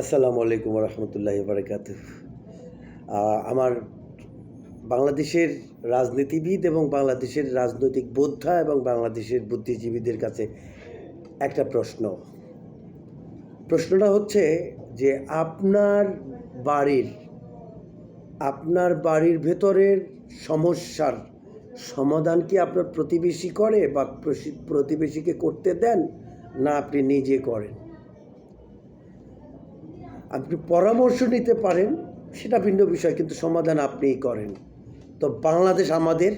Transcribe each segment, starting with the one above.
আসসালামু আলাইকুম রহমতুল্লাহ বারকাত আমার বাংলাদেশের রাজনীতিবিদ এবং বাংলাদেশের রাজনৈতিক বোদ্ধা এবং বাংলাদেশের বুদ্ধিজীবীদের কাছে একটা প্রশ্ন। প্রশ্নটা হচ্ছে যে আপনার বাড়ির আপনার বাড়ির ভেতরের সমস্যার সমাধান কি আপনার প্রতিবেশী করে বা প্রতিবেশীকে করতে দেন না আপনি নিজে করেন? আপনি পরামর্শ নিতে পারেন, সেটা ভিন্ন বিষয়, কিন্তু সমাধান আপনিই করেন। তো বাংলাদেশ আমাদের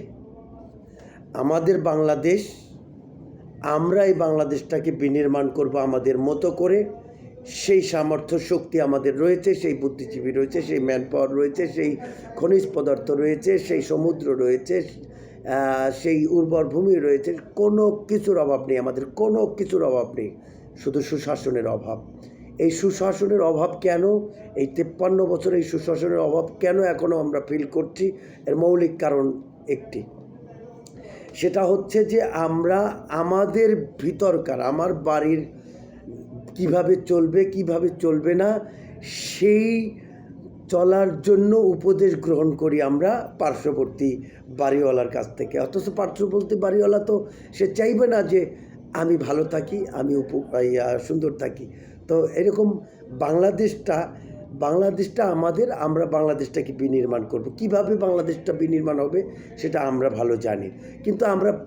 আমাদের বাংলাদেশ, আমরা এই বাংলাদেশটাকে বিনির্মাণ করব আমাদের মতো করে, সেই সামর্থ্য, শক্তি আমাদের রয়েছে, সেই বুদ্ধিজীবী রয়েছে, সেই ম্যান পাওয়ার রয়েছে, সেই খনিজ পদার্থ রয়েছে, সেই সমুদ্র রয়েছে সেই উর্বর ভূমি রয়েছে, কোনো কিছুর অভাব নেই আমাদের, কোনো কিছুর অভাব নেই, শুধু সুশাসনের অভাব। এই সুশাসনের অভাব কেন? এই তেপ্পান্ন বছর এই সুশাসনের অভাব কেন এখনও আমরা ফিল করছি? এর মৌলিক কারণ একটি। সেটা হচ্ছে যে আমরা, আমাদের ভিতরকার, আমার বাড়ির কীভাবে চলবে কীভাবে চলবে না, সেই চলার জন্য উপদেশ গ্রহণ করি আমরা পার্শ্ববর্তী বাড়িওয়ালার কাছ থেকে। অথচ পার্শ্ববর্তী বাড়িওয়ালা তো, সে চাইবে না যে আমি ভালো থাকি, আমি উপ সুন্দর থাকি। তো এরকম বাংলাদেশটা বাংলাদেশটা আমাদের, আমরা বাংলাদেশটাকে বিনির্মাণ করব। কীভাবে বাংলাদেশটা বিনির্মাণ হবে সেটা আমরা ভালো জানি। কিন্তু আমরা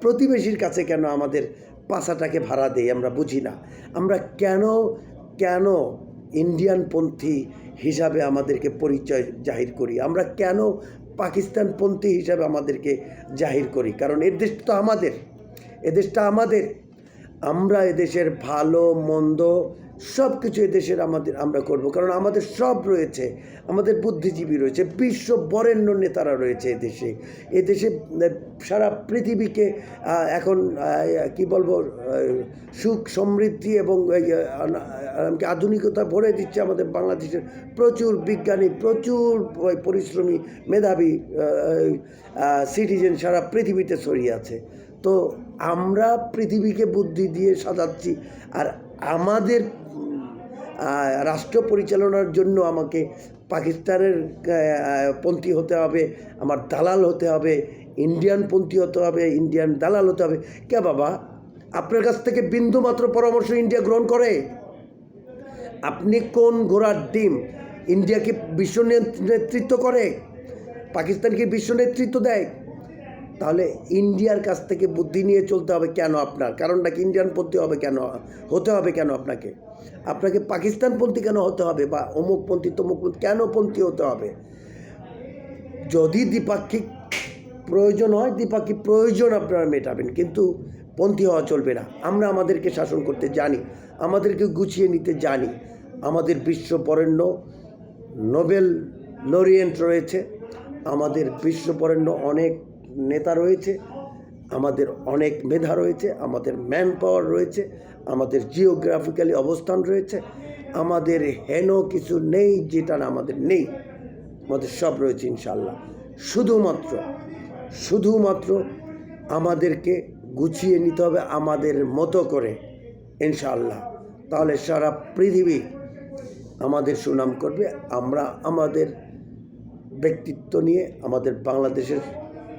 প্রতিবেশীর কাছে কেন আমাদের পাশাটাকে ভাড়া দেই আমরা বুঝি না। আমরা কেন কেন ইন্ডিয়ানপন্থী হিসাবে আমাদেরকে পরিচয় জাহির করি? আমরা কেন পাকিস্তানপন্থী হিসাবে আমাদেরকে জাহির করি? কারণ এর দেশ তো আমাদের এদেশটা আমাদের। আমরা এদেশের ভালো, মন্দ সব কিছু এদেশের আমাদের, আমরা করব। কারণ আমাদের সব রয়েছে, আমাদের বুদ্ধিজীবী রয়েছে, বিশ্ব বরেণ্য নেতারা রয়েছে এদেশে। এদেশে সারা পৃথিবীকে এখন কি বলব সুখ, সমৃদ্ধি এবং আধুনিকতা ভরে দিচ্ছে আমাদের বাংলাদেশের প্রচুর বিজ্ঞানী, প্রচুর পরিশ্রমী মেধাবী সিটিজেন সারা পৃথিবীতে ছড়িয়ে আছে। তো আমরা পৃথিবীকে বুদ্ধি দিয়ে সাজাচ্ছি আর আমাদের রাষ্ট্র পরিচালনার জন্য আমাকে পাকিস্তানের পন্থী হতে হবে, আমার দালাল হতে হবে, ইন্ডিয়ান পন্থী হতে হবে, ইন্ডিয়ান দালাল হতে হবে। কে বাবা? আপনার কাছ থেকে বিন্দু মাত্র পরামর্শ ইন্ডিয়া গ্রহণ করে? আপনি কোন ঘোড়ার ডিম ইন্ডিয়াকে বিশ্ব নেতৃত্ব করে? পাকিস্তানকে বিশ্ব নেতৃত্ব দেয়? তাহলে ইন্ডিয়ার কাছ থেকে বুদ্ধি নিয়ে চলতে হবে কেন আপনার? কারণটা কি ইন্ডিয়ান পন্থী হবে কেন? হতে হবে কেন আপনাকে? আপনাকে পাকিস্তানপন্থী কেন হতে হবে বা অমুকপন্থী, তমুকপন্থী কেন পন্থী হতে হবে? যদি দ্বিপাক্ষিক প্রয়োজন হয়, দ্বিপাক্ষিক প্রয়োজন আপনারা মেটাবেন, কিন্তু পন্থী হওয়া চলবে না। আমরা আমাদেরকে শাসন করতে জানি, আমাদেরকে গুছিয়ে নিতে জানি। আমাদের বিশ্ব বরেণ্য নোবেল লরিয়েন্ট রয়েছে। আমাদের বিশ্ব বরেণ্য অনেক নেতা রয়েছে, আমাদের অনেক মেধা রয়েছে, আমাদের ম্যান পাওয়ার রয়েছে, আমাদের জিওগ্রাফিক্যালি অবস্থান রয়েছে, আমাদের হেন কিছু নেই যেটা আমাদের নেই, আমাদের সব রয়েছে ইনশাল্লাহ শুধুমাত্র শুধুমাত্র আমাদেরকে গুছিয়ে নিতে হবে আমাদের মতো করে ইনশাল্লাহ তাহলে সারা পৃথিবী আমাদের সুনাম করবে, আমরা আমাদের ব্যক্তিত্ব নিয়ে আমাদের বাংলাদেশের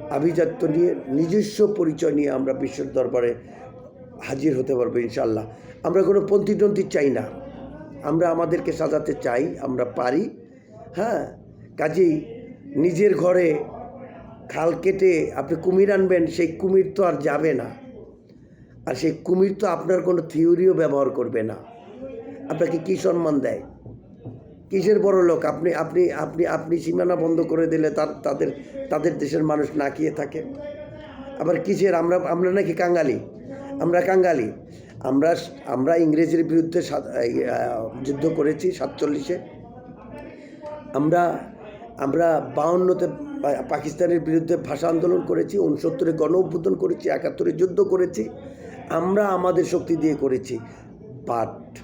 আভিজাত্য নিয়ে, নিজস্ব পরিচয় নিয়ে আমরা বিশ্বের দরবারে হাজির হতে পারব ইনশাল্লাহ আমরা কোনো পন্থী টন্থী চাই না। আমরা আমাদেরকে সাজাতে চাই, আমরা পারি। হ্যাঁ কাজেই নিজের ঘরে খাল কেটে আপনি কুমির আনবেন, সেই কুমির তো আর যাবে না। আর সেই কুমির তো আপনার কোনো থিওরিও ব্যবহার করবে না। আপনাকে কী সম্মান দেয়? কিসের বড় লোক? আপনি আপনি আপনি আপনি সীমানা বন্ধ করে দিলে তার, তাদের তাদের দেশের মানুষ না খেয়ে থাকে। আবার কিসের? আমরা আমরা নাকি কাঙ্গালি? আমরা কাঙ্গালি। আমরা আমরা ইংরেজের বিরুদ্ধে যুদ্ধ করেছি সাতচল্লিশে। আমরা আমরা বাউন্নতে পাকিস্তানের বিরুদ্ধে ভাষা আন্দোলন করেছি উনসত্তরে গণ অভ্যুত্থান করেছি, একাত্তরে যুদ্ধ করেছি। আমরা আমাদের শক্তি দিয়ে করেছি। বাট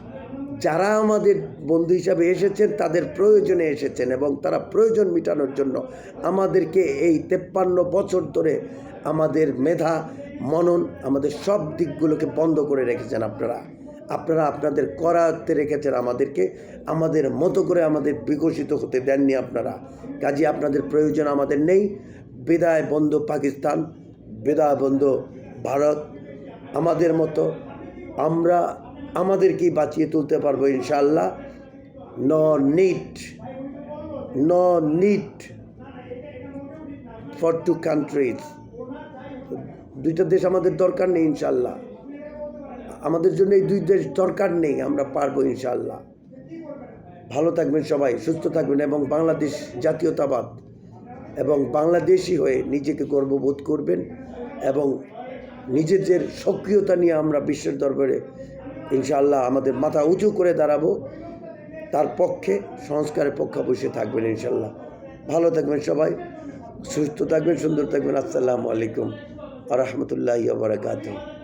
যারা আমাদের বন্ধু হিসাবে এসেছেন, তাদের প্রয়োজনে এসেছেন এবং তারা প্রয়োজন মেটানোর জন্য আমাদেরকে এই তেপ্পান্ন বছর ধরে আমাদের মেধা, মনন, আমাদের সব দিকগুলোকে বন্ধ করে রেখেছেন আপনারা। আপনারা আপনাদের করাতে রেখেছেন আমাদেরকে, আমাদের মতো করে আমাদের বিকশিত হতে দেননি আপনারা। কাজে আপনাদের প্রয়োজন আমাদের নেই। বিদায় বন্ধু পাকিস্তান, বিদায় বন্ধু ভারত। আমাদের মতো আমরা আমাদেরকেই বাঁচিয়ে তুলতে পারব ইনশাল্লাহ ন নিট ন নিট ফর টু কান্ট্রিজ দুইটা দেশ আমাদের দরকার নেই ইনশাল্লাহ আমাদের জন্য এই দুই দেশ দরকার নেই, আমরা পারব ইনশাল্লাহ ভালো থাকবেন সবাই, সুস্থ থাকবেন এবং বাংলাদেশ জাতীয়তাবাদ এবং বাংলাদেশি হয়ে নিজেকে গর্ববোধ করবেন এবং নিজেদের সক্রিয়তা নিয়ে আমরা বিশ্বের দরবারে ইনশাআল্লাহ আমাদের মাথা উঁচু করে দাঁড়াবো। তার পক্ষে, সংস্কারের পক্ষে বসে থাকবেন ইনশাল্লাহ ভালো থাকবেন সবাই, সুস্থ থাকবেন, সুন্দর থাকবেন। আসসালামু আলাইকুম আ রহমতুল্লাহ বারকাতুহ।